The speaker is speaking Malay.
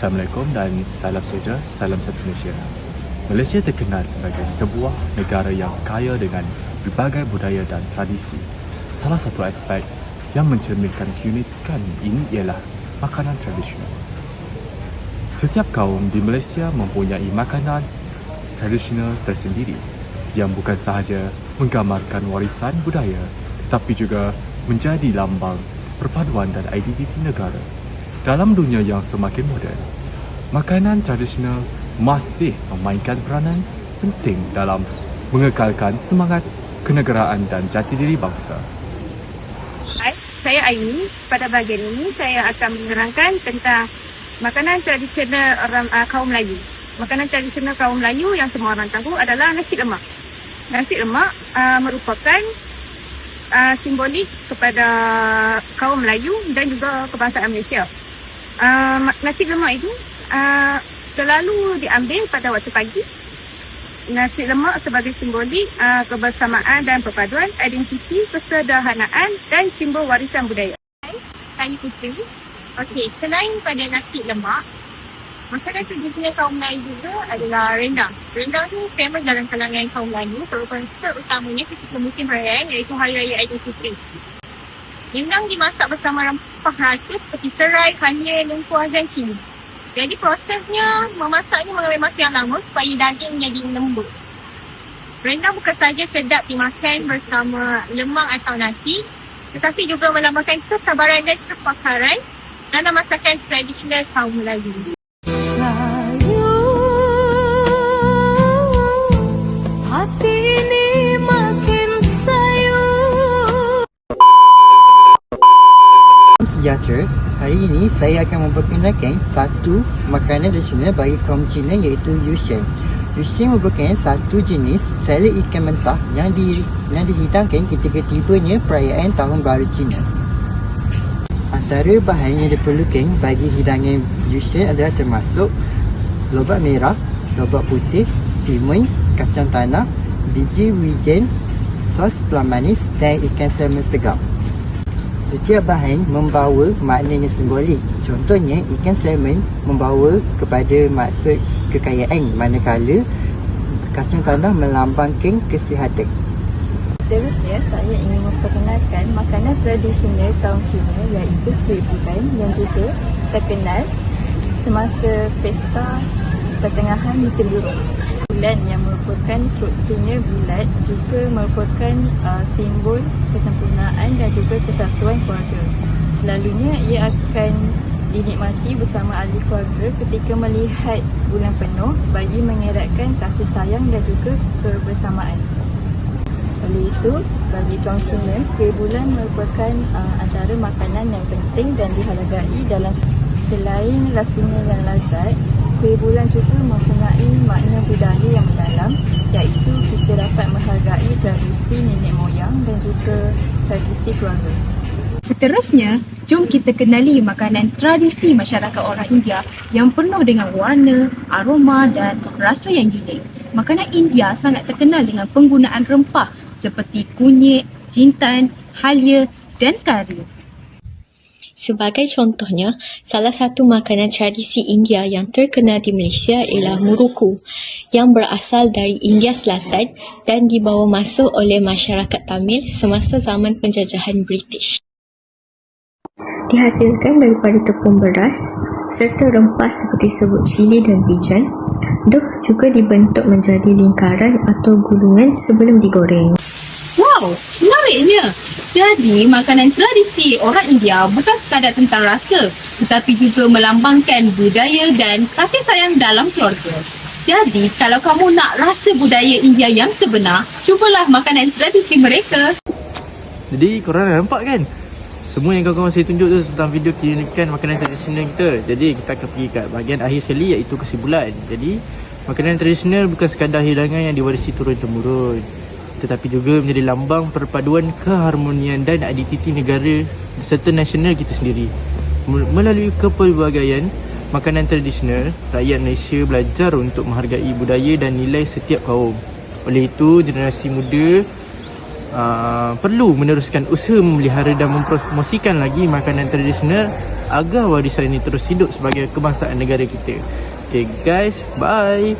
Assalamualaikum dan salam sejahtera, salam satu Malaysia. Malaysia terkenal sebagai sebuah negara yang kaya dengan berbagai budaya dan tradisi. Salah satu aspek yang mencerminkan keunikan ini ialah makanan tradisional. Setiap kaum di Malaysia mempunyai makanan tradisional tersendiri yang bukan sahaja menggambarkan warisan budaya tetapi juga menjadi lambang perpaduan dan identiti negara. Dalam dunia yang semakin moden, makanan tradisional masih memainkan peranan penting dalam mengekalkan semangat kenegaraan dan jati diri bangsa. Hai, saya Aini. Pada bahagian ini saya akan menerangkan tentang makanan tradisional orang uh, kaum Melayu. Makanan tradisional kaum Melayu yang semua orang tahu adalah nasi lemak. Nasi lemak uh, merupakan uh, simbolik kepada kaum Melayu dan juga kebangsaan Malaysia. Uh, nasi lemak itu uh, selalu diambil pada waktu pagi. Nasi lemak sebagai simbolik uh, kebersamaan dan perpaduan, identiti, kesederhanaan dan simbol warisan budaya. Saya Putri. Okey, selain pada nasi lemak, makanan tradisional kaum Melayu juga adalah rendang. Rendang ni famous dalam kalangan kaum Melayu terutamanya ketika musim perayaan iaitu Hari Raya Aidilfitri. Rendang dimasak bersama rempah rasa seperti serai, kanya, lengkuas dan cili. Jadi prosesnya memasaknya mengambil masa yang lama supaya daging menjadi lembut. Rendang bukan saja sedap dimakan bersama lemang atau nasi tetapi juga melambangkan kesabaran dan kepakaran dalam masakan tradisional kaum Melayu. Sejahtera. Hari ini saya akan memperkenalkan satu makanan tradisional bagi kaum Cina iaitu Yushen. Yushen merupakan satu jenis salad ikan mentah yang di yang dihidangkan ketika tibanya perayaan Tahun Baru Cina. Antara bahan yang diperlukan bagi hidangan Yushen adalah termasuk lobak merah, lobak putih, timun, kacang tanah, biji wijen, sos pelam manis dan ikan salmon segar. Setiap bahan membawa makna yang simbolik. Contohnya, ikan salmon membawa kepada maksud kekayaan manakala kacang tanah melambangkan kesihatan. Seterusnya, saya ingin memperkenalkan makanan tradisional kaum Cina iaitu kuih bulan yang juga terkenal semasa pesta pertengahan musim burung. Bulan yang merupakan strukturnya bulat juga merupakan uh, simbol kesempurnaan dan juga kesatuan keluarga. Selalunya ia akan dinikmati bersama ahli keluarga ketika melihat bulan penuh bagi mengeratkan kasih sayang dan juga kebersamaan. Oleh itu, bagi Cina, kuih bulan merupakan uh, antara makanan yang penting dan dihargai dalam selain rasanya yang lazat, kuih bulan juga mempunyai makna budaya yang mendalam iaitu kita dapat menghargai tradisi nenek moyang dan juga tradisi keluarga. Seterusnya, jom kita kenali makanan tradisi masyarakat orang India yang penuh dengan warna, aroma dan rasa yang unik. Makanan India sangat terkenal dengan penggunaan rempah seperti kunyit, jintan, halia dan kari. Sebagai contohnya, salah satu makanan tradisi India yang terkenal di Malaysia ialah muruku yang berasal dari India Selatan dan dibawa masuk oleh masyarakat Tamil semasa zaman penjajahan British. Dihasilkan daripada tepung beras serta rempah seperti sebut cili dan bijan. Dough juga dibentuk menjadi lingkaran atau gulungan sebelum digoreng. Wow, menariknya. Jadi, makanan tradisi orang India bukan sekadar tentang rasa, tetapi juga melambangkan budaya dan kasih sayang dalam keluarga. Jadi, kalau kamu nak rasa budaya India yang sebenar, cubalah makanan tradisi mereka. Jadi korang dah nampak kan Semua yang kawan-kawan saya tunjuk tu tentang video keunikan makanan tradisional kita Jadi kita akan pergi kat bahagian akhir sekali iaitu kesimpulan Jadi makanan tradisional bukan sekadar hidangan yang diwarisi turun-temurun Tetapi juga menjadi lambang perpaduan keharmonian dan identiti negara serta nasional kita sendiri Melalui kepelbagaian makanan tradisional Rakyat Malaysia belajar untuk menghargai budaya dan nilai setiap kaum Oleh itu generasi muda uh, perlu meneruskan usaha memelihara dan mempromosikan lagi makanan tradisional agar warisan ini terus hidup sebagai kebangsaan negara kita. Okay guys, bye.